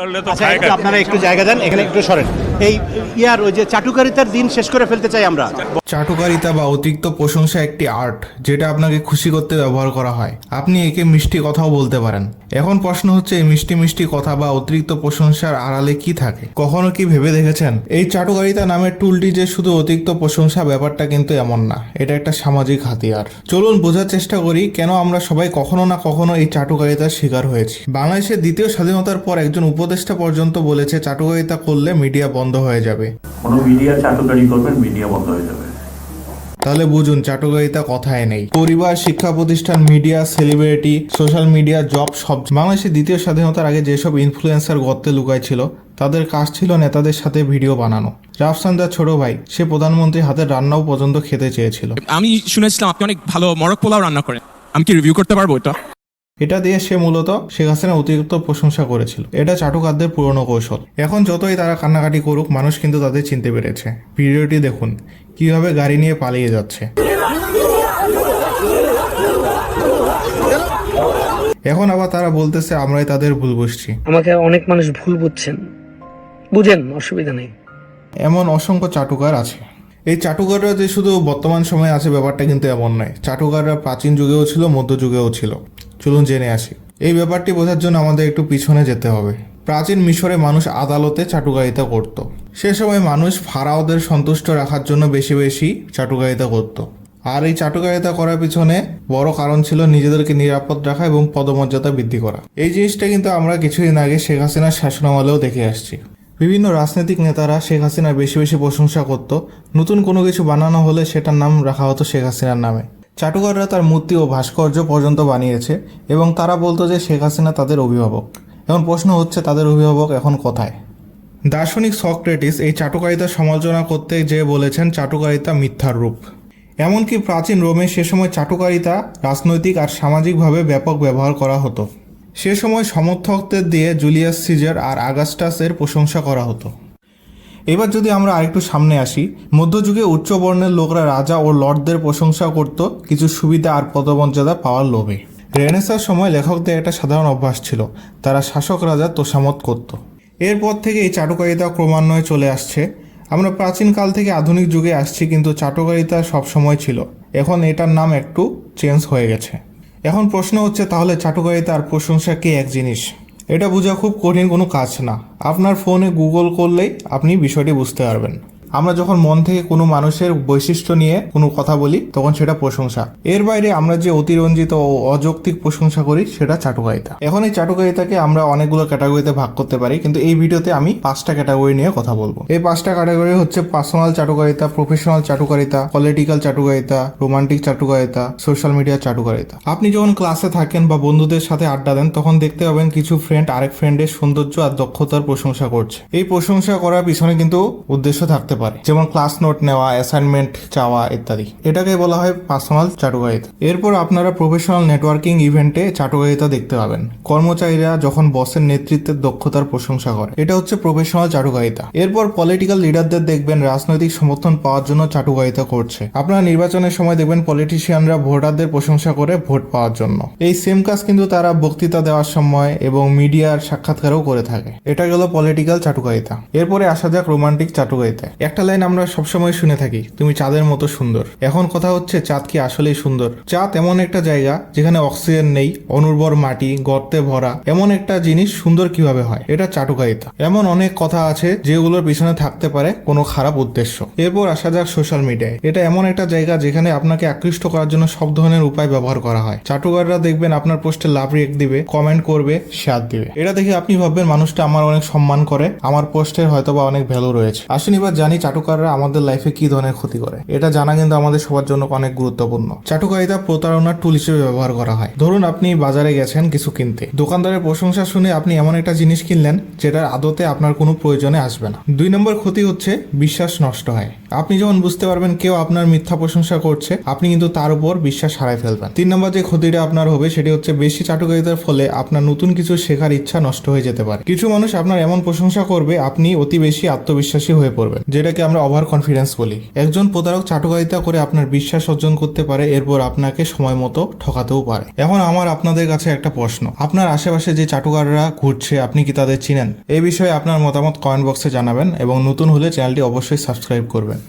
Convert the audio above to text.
করলে তো আচ্ছা আপনারা একটু জায়গা দেন এখানে একটু সরেন। এই ইয়ার, ওই যে চাটুকারিতার দিন শেষ করে ফেলতে চাই আমরা। চাটুকারিতা বা অতিরিক্ত প্রশংসা একটি আর্ট, যেটা আপনাকে খুশি করতে ব্যবহার করা হয়। আপনি একে মিষ্টি কথাও বলতে পারেন। এখন প্রশ্ন হচ্ছে, এই মিষ্টি মিষ্টি কথা বা অতিরিক্ত প্রশংসার আড়ালে কি থাকে? কখনো কি ভেবে দেখেছেন? এই চাটুকারিতা নামের টুলটি যে শুধু অতিরিক্ত প্রশংসা, ব্যাপারটা কিন্তু এমন না। এটা একটা সামাজিক হাতিয়ার। চলুন বোঝার চেষ্টা করি, কেন আমরা সবাই কখনো না কখনো এই চাটুকারিতার শিকার হয়েছি? বাংলাদেশের দ্বিতীয় স্বাধীনতার পর একজন উপদেষ্টা পর্যন্ত বলেছে, চাটুকারিতা করলে মিডিয়া বন্ধ হয়ে যাবে। কোনো মিডিয়া চাটুকারি করবেন মিডিয়া বন্ধ হয়ে যাবে। তাহলে বুঝুন চাটুকারিতা কথায় নেই। পরিবার শিক্ষা প্রতিষ্ঠান media celebrity social media job সব। বাংলাদেশের দ্বিতীয় স্বাধীনতার আগে যেসব ইনফ্লুয়েন্সার গর্তে লুকায় ছিল তাদের কাজ ছিল নেতাদের সাথে ভিডিও বানানো। রাফসান দার ছোট ভাই সে প্রধানমন্ত্রী হাতের রান্নাও পর্যন্ত খেতে চেয়েছিল। আমি শুনেছিলাম আপনি অনেক ভালো মরক পোলাও রান্না করেন। আমি কি রিভিউ করতে পারব এটা? এটা দিয়ে সে মূলত শেখ হাসিনা অতিরিক্ত প্রশংসা করেছিল। এটা চাটুকারদের পুরনো কৌশল। এখন যতই তারা কান্নাকাটি করুক মানুষ কিন্তু তাদের চিনতে পেরেছে। ভিডিওটি দেখুন কীভাবে গাড়ি নিয়ে পালিয়ে যাচ্ছে। এখন আবার তারা বলতেছে আমরাই তাদের ভুল বুঝছি। আমাকে অনেক মানুষ ভুল বুঝছেন। বুঝেন অসুবিধা নেই। এমন অসংখ্য চাটুকার আছে। এই চাটুকাররা যে শুধু বর্তমান সময়ে আছে ব্যাপারটা কিন্তু এমন নয়। চাটুকাররা প্রাচীন যুগেও ছিল মধ্যযুগেও ছিল। চলুন জেনে আসি। এই ব্যাপারটি বোঝার জন্য আমাদের একটু পিছনে যেতে হবে। প্রাচীন মিশরে মানুষ আদালতে চাটুকারিতা করত। সে সময় মানুষ ফারাওদের সন্তুষ্ট রাখার জন্য বেশি বেশি চাটুকারিতা করত। আর এই চাটুকারিতা করার পিছনে বড় কারণ ছিল নিজেদেরকে নিরাপদ রাখা এবং পদমর্যাদা বৃদ্ধি করা। এই জিনিসটা কিন্তু আমরা কিছুদিন আগে শেখ হাসিনার শাসনামলেও দেখে আসছি। বিভিন্ন রাজনৈতিক নেতারা শেখ হাসিনার বেশি বেশি প্রশংসা করত। নতুন কোনো কিছু বানানো হলে সেটার নাম রাখা হতো শেখ হাসিনার নামে। চাটুকাররা তার মূর্তি ও ভাস্কর্য পর্যন্ত বানিয়েছে এবং তারা বলতো যে শেখ হাসিনা তাদের অভিভাবক। এখন প্রশ্ন হচ্ছে, তাদের অভিভাবক এখন কোথায়? দার্শনিক সক্রেটিস এই চাটুকারিতা সমালোচনা করতে যেয়ে বলেছেন, চাটুকারিতা মিথ্যার রূপ। এমনকি প্রাচীন রোমে সে সময় চাটুকারিতা রাজনৈতিক আর সামাজিকভাবে ব্যাপক ব্যবহার করা হতো। সে সময় সমর্থকদের দিয়ে জুলিয়াস সিজার আর আগাস্টাসের প্রশংসা করা হতো। এবার যদি আমরা আরেকটু সামনে আসি, মধ্যযুগে উচ্চ বর্ণের লোকরা রাজা ও লর্ডদের প্রশংসা করত, কিছু সুবিধা আর পদমর্যাদা পাওয়ার লোভে। রেনেসার সময় লেখকদের একটা সাধারণ অভ্যাস ছিল, তারা শাসক রাজা তোষামত করত। এরপর থেকে এই চাটুকারিতা ক্রমান্বয়ে চলে আসছে। আমরা প্রাচীনকাল থেকে আধুনিক যুগে আসছি, কিন্তু চাটুকারিতা সবসময় ছিল। এখন এটার নাম একটু চেঞ্জ হয়ে গেছে। এখন প্রশ্ন হচ্ছে, তাহলে চাটুকারিতা আর প্রশংসা কি এক জিনিস? এটা বোঝা খুব কঠিন কোনো কাজ না। আপনার ফোনে গুগল করলেই আপনি বিষয়টি বুঝতে পারবেন। আমরা যখন মন থেকে কোনো মানুষের বৈশিষ্ট্য নিয়ে কোনো কথা বলি, তখন সেটা প্রশংসা। এর বাইরে আমরা যে অতিরঞ্জিত ও অযৌক্তিক প্রশংসা করি, সেটা চাটুকারিতা। এখন এই চাটুকারিতাকে আমরা অনেকগুলো ক্যাটাগরিতে ভাগ করতে পারি, কিন্তু এই ভিডিওতে আমি পাঁচটা ক্যাটাগরি নিয়ে কথা বলব। এই পাঁচটা ক্যাটাগরি হচ্ছে পার্সোনাল চাটুকারিতা, প্রফেশনাল চাটুকারিতা, পলিটিক্যাল চাটুকারিতা, রোমান্টিক চাটুকারিতা, সোশ্যাল মিডিয়া চাটুকারিতা। আপনি যখন ক্লাসে থাকেন বা বন্ধুদের সাথে আড্ডা দেন, তখন দেখতে পাবেন কিছু ফ্রেন্ড আরেক ফ্রেন্ডের সৌন্দর্য আর দক্ষতার প্রশংসা করছে। এই প্রশংসা করার পিছনে কিন্তু উদ্দেশ্য থাকতে পারে। যেমন ক্লাস নোট নেওয়া অ্যাসাইনমেন্ট চাওয়া ইত্যাদি। এটাকে বলা হয় পার্সোনাল চাটুকারিতা। এরপর আপনারা প্রফেশনাল নেটওয়ার্কিং ইভেন্টে চাটুকারিতা দেখতে পাবেন। কর্মচারীরা যখন বসের নেতৃত্বের দক্ষতার প্রশংসা করে। এটা হচ্ছে প্রফেশনাল চাটুকারিতা। এরপর পলিটিক্যাল লিডারদের দেখবেন রাজনৈতিক সমর্থন পাওয়ার জন্য চাটুকারিতা করছে। আপনারা নির্বাচনের সময় দেখবেন পলিটিশিয়ানরা ভোটারদের প্রশংসা করে ভোট পাওয়ার জন্য। এই সেম কাজ কিন্তু তারা বক্তৃতা দেওয়ার সময় এবং মিডিয়ার সাক্ষাৎকারও করে থাকে। এটা গেল পলিটিক্যাল চাটুকারিতা। এরপরে আসা যাক রোমান্টিক চাটুকারিতা একটা লাইন আমরা সবসময় শুনে থাকি, তুমি চাঁদের মতো সুন্দর। এখন কথা হচ্ছে, চাঁদ কি আসলেই সুন্দর? চাঁদ এমন একটা জায়গা যেখানে অক্সিজেন নেই, অনুর্বর মাটি, গর্তে ভরা, এমন একটা জিনিস সুন্দর কীভাবে হয়? এটা চাটুকারিতা। এমন অনেক কথা আছে যেগুলোর পিছনে থাকতে পারে কোনো খারাপ উদ্দেশ্য। এরপর আসা যাক সোশ্যাল মিডিয়ায় এটা এমন একটা জায়গা যেখানে আপনাকে আকৃষ্ট করার জন্য সব ধরনের উপায় ব্যবহার করা হয়। চাটুকাররা দেখবেন আপনার পোস্টে লাভ রেক দিবে কমেন্ট করবে শেয়ার দিবে। এটা দেখে আপনি ভাববেন, মানুষটা আমার অনেক সম্মান করে, আমার পোস্টের হয়তোবা অনেক ভ্যালু রয়েছে। আসুন এবার জানি চাটুকাররা আমাদের লাইফে কি ধরনের ক্ষতি করে? এটা জানা কিন্তু আমাদের সবার জন্য অনেক গুরুত্বপূর্ণ। চাটুকারিতা প্রতারণার টুল হিসেবে ব্যবহার করা হয়। ধরুন আপনি বাজারে গেছেন কিছু কিনতে। দোকানদারের প্রশংসা শুনে আপনি এমন একটা জিনিস কিনলেন, যেটার আদতে আপনার কোনো প্রয়োজনে আসবে না। দুই নম্বর ক্ষতি হচ্ছে বিশ্বাস নষ্ট হয়। আপনি যখন বুঝতে পারবেন কেউ আপনার মিথ্যা প্রশংসা করছে, আপনি কিন্তু তার উপর বিশ্বাস হারাই ফেলবেন। তিন নম্বর যে ক্ষতিটা আপনার হবে, সেটি হচ্ছে বেশি চাটুকারিতার ফলে আপনার নতুন কিছু শেখার ইচ্ছা নষ্ট হয়ে যেতে পারে। কিছু মানুষ আপনার এমন প্রশংসা করবে, আপনি অতি বেশি আত্মবিশ্বাসী হয়ে পড়বেন, যেটা এটাকে আমরা ওভার কনফিডেন্স বলি। একজন প্রতারক চাটুকারিতা করে আপনার বিশ্বাস অর্জন করতে পারে, এরপর আপনাকে সময় মতো ঠকাতেও পারে। এখন আমার আপনাদের কাছে একটা প্রশ্ন। আপনার আশেপাশে যে চাটুকাররা ঘুরছে, আপনি কি তাদের চিনেন? এই বিষয়ে আপনার মতামত কমেন্ট বক্সে জানাবেন এবং নতুন হলে চ্যানেলটি অবশ্যই সাবস্ক্রাইব করবেন।